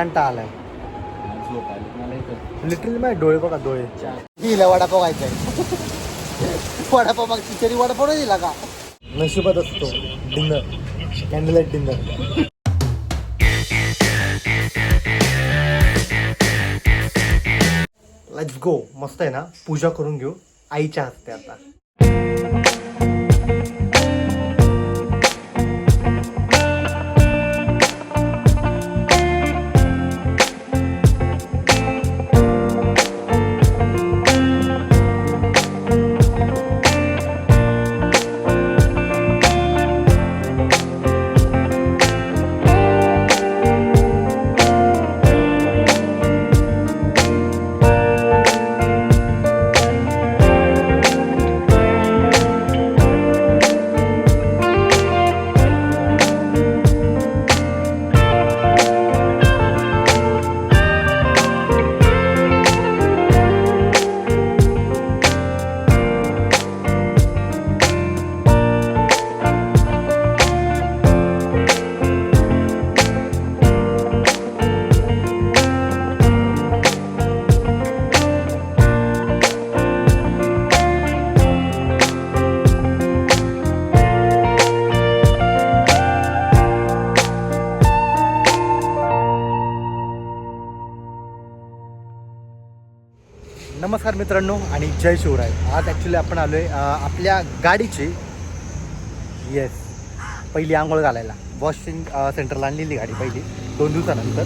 कंटा आलाय लिटरली माझे डोळे बघा डोळे. हिला वडापाव खायचा आहे. वडापाव मग तिच्यारी वडापाव नाही दिला का? नशिबात असतो. Dinner candlelight dinner let's go मस्त आहे ना? पूजा करून घेऊ. आईच्या हस्ते आता. नमस्कार मित्रांनो आणि जय शिवराय. आज ॲक्च्युली आपण आलो आहे आपल्या गाडीची. येस पहिली आंघोळ घालायला. वॉशिंग सेंटरला आणलेली गाडी पहिली दोन दिवसानंतर.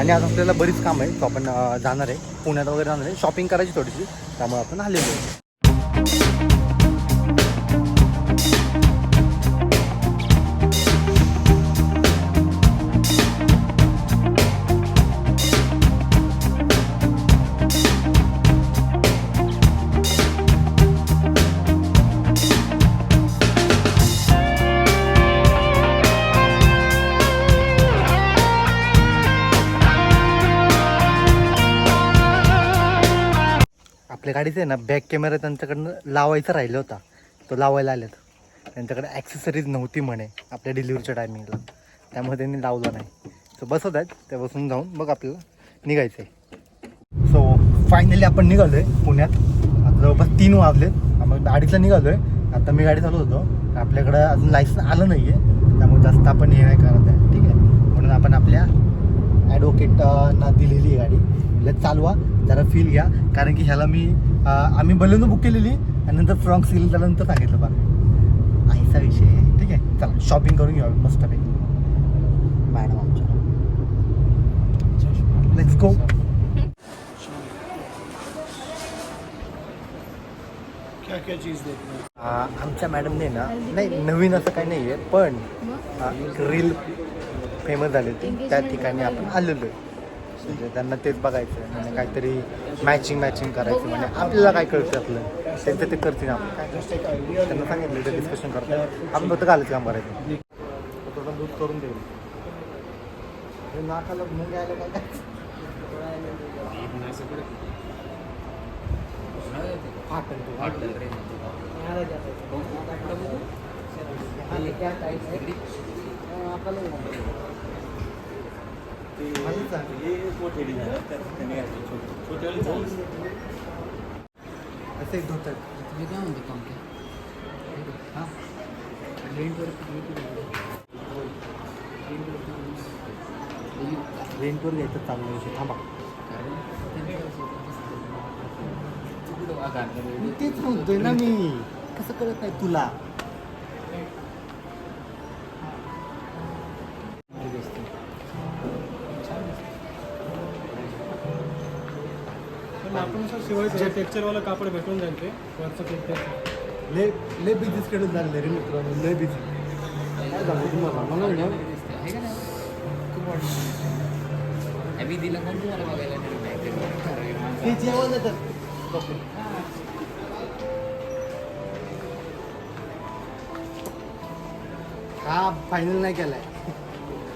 आणि आज आपल्याला बरीच काम आहे तो आपण जाणार आहे. पुण्यात वगैरे जाणार आहे. शॉपिंग करायची थोडीशी त्यामुळे आपण आलेलो आहे. आपल्या गाडीचं आहे ना बॅक कॅमेरा त्यांच्याकडनं लावायचा राहिला होता. तो लावायला आलेत. त्यांच्याकडे ॲक्सेसरीज नव्हती म्हणे आपल्या डिलिव्हरीच्या टायमिंगला त्यामुळे त्यांनी लावलं नाही. सो बसत आहेत. त्या बसून जाऊन मग आपल्याला निघायचं आहे सो फायनली आपण निघालो आहे पुण्यात. आता जवळपास तीन वाजले. आम्ही अडीचला निघालो आहे आता मी गाडी चालवत होतो. आपल्याकडं अजून लायसन आलं नाही आहे त्यामुळे जास्त आपण हे नाही करत आहे. ठीक आहे. म्हणून आपण आपल्या ॲडव्होकेटना दिलेली आहे गाडी. म्हणजे चालवा जरा फील घ्या. कारण की ह्याला मी आम्ही बलून बुक केलेली आणि नंतर फ्रॉक सिल त्यानंतर सांगितलं बघा आईचा विषय आहे. ठीक आहे चला शॉपिंग करून घेऊ मस्तपैकी मॅडम आमच्या. लेट्स गो क्या क्या चीज़ देखना आमच्या मॅडमने ना नाही नवीन असं काही नाही आहे पण रील फेमस झाले होते. त्या ठिकाणी आपण आलेलो आहे. म्हणजे त्यांना तेच बघायचं आहे म्हणजे काहीतरी मॅचिंग मॅचिंग करायचं म्हणजे आपल्याला काय कळतं आपलं त्यांचं ते करतील आपण काय जस्ट एक आइडिया त्यांना सांगितलं ते डिस्कशन करतात आपण फक्त घालायचं काम करायचं थोडं दूध करून देऊ हे नाकाला मुंग यायला काय सांग. असं एक धोतर. तुम्ही काय म्हणतो पंखे हां रेंटवर घ्यायचं चांगलं विषय. थांबा. तेच म्हणतोय ना मी. कसं कळत नाही? तुला. पण आपण सर शिवायचं टेक्चरवाला कापड भेटून जाईल ते वरचं लय लय बिझी शेड्यूल झालेलं रे मित्रांनो लय बिझी काय झालं तुम्हाला मला ना दिला कोण तुम्हाला बघायला नाही ते जेवण येतात हा फायनल नाही केलाय.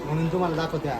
म्हणून तुम्हाला दाखवत्या.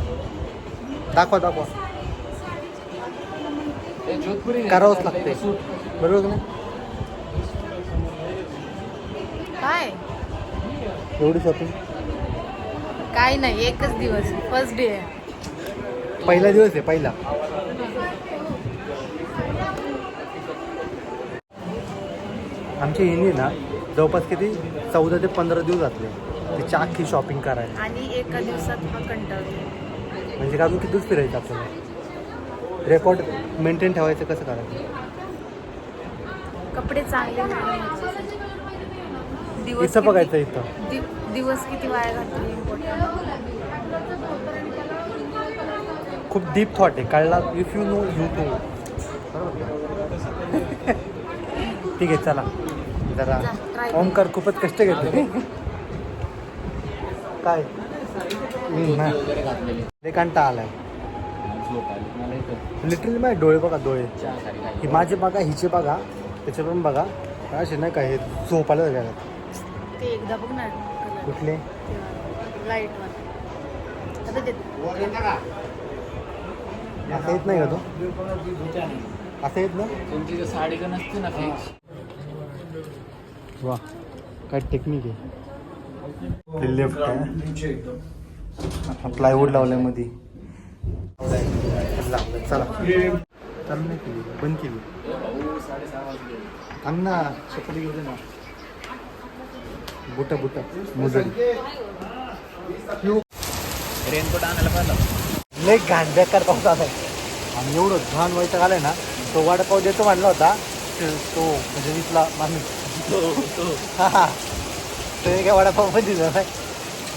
दाखवा दाखवा. करावंच लागते बरोबर का नाही? काय? एवढी शॉपिंग काय नाही एकच दिवस. फर्स्ट डे आहे पहिला दिवस आहे पहिला. आमची हिनी ना जवळपास किती? चौदा ते पंधरा दिवस जातले. तिची अख्खी शॉपिंग करायला. आणि एका दिवसात कंटाळतो. म्हणजे का अजून किती फिरायचं आपल्याला? रेकॉर्ड मेंटेन ठेवायचं कसं करायचं? कपडे चांगले. दिवस बघायचं इथं. दि- दिवस किती वाया घातले खूप डीप थॉट आहे. कळला if you know you too ठीक आहे चला. जरा. ओमकार खूपच कष्ट घेतो काय. वगैरे घातलेले. लय कंटा आलाय. झोप आली. मला इथं लिटरली माझे डोळे बघा डोळे. चहा खाली ही काय माझे बघा हिचे बघा त्याचे पण बघा. असे नाही का हे झोपायला जायला ते एकदा बघ ना कुठले? लाइट वर. आता ते असं येत नाही का तो? असं येत ना तुमची जर साडी का नसते ना फिक्स वा काय टेक्निक आहे. लेफ्ट आहे प्लायवूड लावलायमध्ये चला. चालू नाही केली बंद केली. थांब ना चपली घेऊ ना. बुटा बुटा मुजल रेनकोट आणायला पाहिलं लय घाण बेकार पाऊस आलाय आणि एवढं घाण व्हायचं आलाय ना तो वडापाव देतो म्हणला होता तो- म्हणजे इथला माणूस. हा हा तो एका वडापाव पण दिला नाही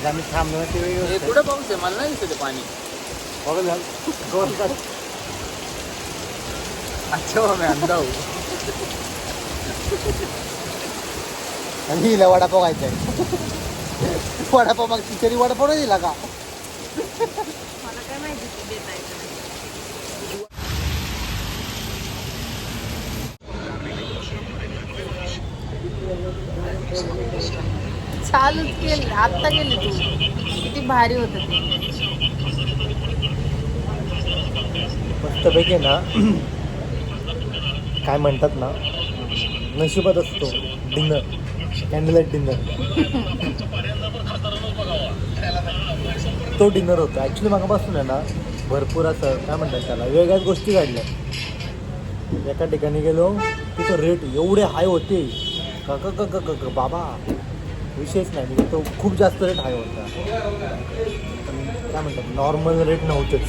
म्हणजे आम्ही थांबलो ना ते वेगळी गोष्ट आहे. कुठं पाऊस आहे मला नाही दिसत ते पाणी बघा झालं. गोल कर. अच्छा मी अंदा आणि हिला वडापाव खायचा आहे वडापाव मग तरी वडापाव नाही दिला का मला काय माहिती तू देत आहे का. चालूच केली आत्ता गेली तू. किती भारी होत ते. मस्तपैकी ना काय म्हणतात ना नशिबात असतो डिनर कॅन्डलाईट डिनर. तो डिनर होता. ॲक्च्युली मागापासून आहे ना भरपूर असं काय म्हणतात त्याला वेगळ्याच गोष्टी घडल्या. एका ठिकाणी गेलो तिथं रेट एवढे हाय होते. का क क क क क बाबा. विशेष नाही म्हणजे तो खूप जास्त रेट हाय होता. पण काय म्हणतात नॉर्मल रेट नव्हतेच.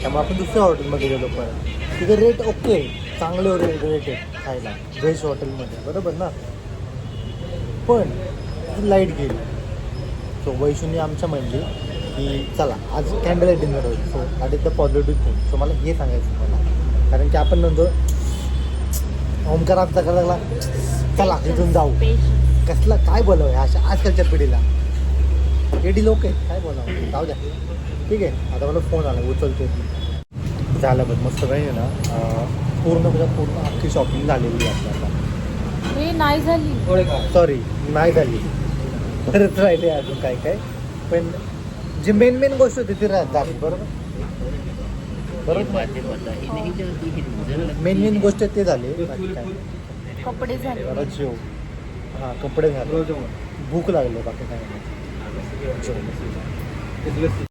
त्यामुळे आपण दुसऱ्या हॉटेलमध्ये गेलो परत. तिथे रेट ओके चांगले रेट रेट आहेत खायला व्हेज हॉटेलमध्ये बरोबर ना? पण लाइट गेली. सो वैशूनी आमच्या म्हणली की चला आज कॅन्डल डिनर होईल. So that is the positive thing so मला हे सांगायचं मला कारण की आपण नंतर ओमकार आमचा करायला लागला. चला इथून जाऊ. कसला काय बोलावं ह्या अशा आजकालच्या पिढीला? एडी लोक आहेत काय बोलावं? जाऊ द्या. ठीक आहे आता मला फोन आला उचलतोय. ती झालं बघ मस्त काही ना पूर्ण म्हणजे पूर्ण अख्खी शॉपिंग झालेली आहे आपल्याला हे नाही झाली. सॉरी नाही झाली. बरंच राहिले अजून काय काय. पण जी मेन मेन गोष्ट होती ती राहत झाली बरोबर? बरोबर? मेन मेन गोष्ट ते झाली. कपडे झाले. जेव हां कपडे झाले भूक लागले बाकी काय नाही. जेव.